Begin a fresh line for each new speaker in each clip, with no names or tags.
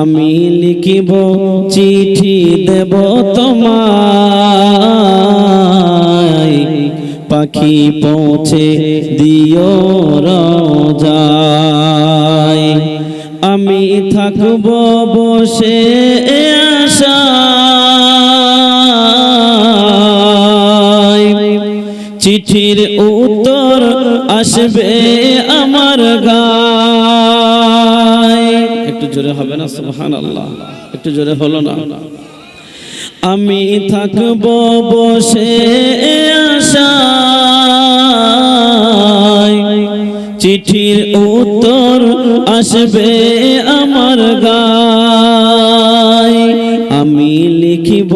আমি লিখিব চিঠি দেব তোমায়। পাখি পৌঁছে দিও রাজায়। আমি থাকব বসে আশায়। চিঠির উত্তর আসবে আমার গায়। একটু জোরে হবে না সুবহান আল্লাহ একটু জোরে হলো না। আমি থাকব বসে আশায়। চিঠির উত্তর আসবে আমার গায়। আমি লিখিব,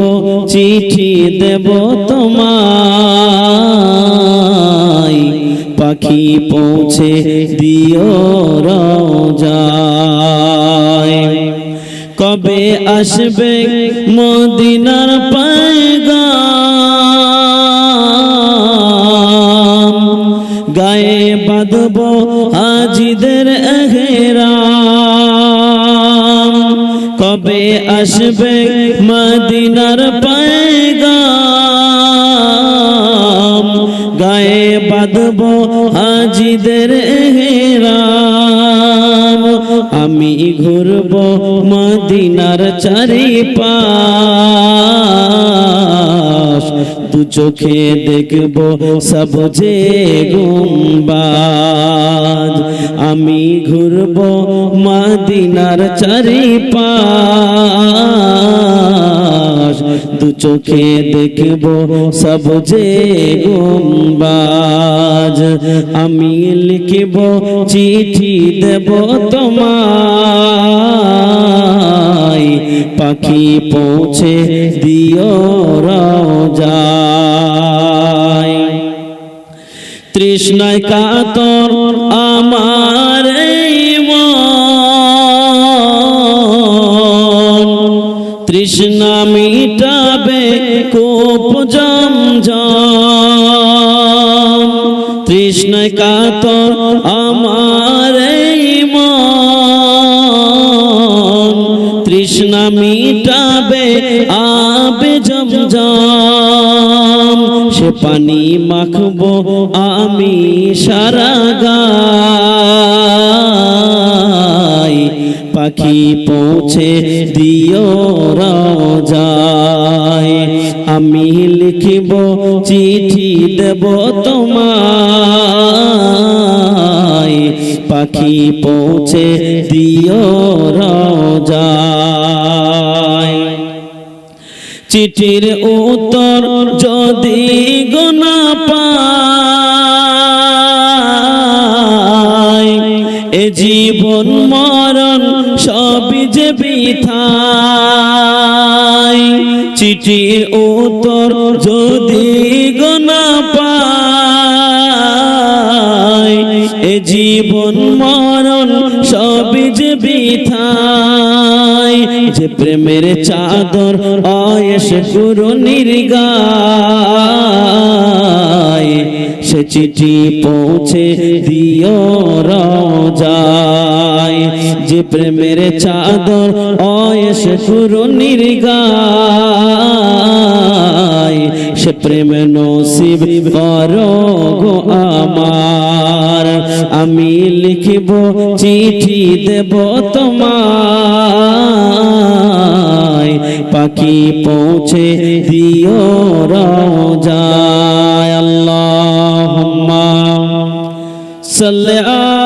চিঠি দেব তোমায়। পাখি পৌঁছে দিও রাজায়। কবে আসবে মদিনার পায়গাম? গায়ে বাঁধব হাজিদের এহেরাম। কবে আসবে মদিনার পায়গাম? গায়ে বাঁধব হাজিদের এহেরাম আমি ঘুরব মদিনার চারি পাশ দু চোখে দেখব সব যে গুম্বাজ। আমি ঘুরব মদিনার চারি পাশ দু চোখে দেখব সব যে গুম্বাজ। আমি লিখব, চিঠি দেব তোমায়। পাখি পৌঁছে দিও রাজায়। তৃষ্ণায় কাতর আমার কোপ জমজম তৃষ্ণায় কাতর আমার তৃষ্ণা মিটাবে আবে জমজম সে পানি মাখবো আমি সারা গাই। পাখি পৌঁছে দিও রাজায় আমি লিখিব, চিঠি দেব তোমায়। পাখি পৌঁছে দিও রাজায়। চিঠির উত্তর যদি গোনা পায়, এ জীবন মরণ সবই যে বিথাই চিঠির উত্তর যদি গোনা পাই, এ জীবন মরণ সবই যে বিথাই। যে প্রেমের চাদর আয়েস গুরু নির্গায় সে চিঠি পৌঁছে দিও রাজায়। যে প্রেমের চাদর আয়েস গুরু নির্গায় সে প্রেম নসিব করো গো আমার। আমি লিখিব, চিঠি দেব তোমায়। পাখি পৌঁছে দিও রাজায়। আল্লাহুম্মা সাল্লি আলা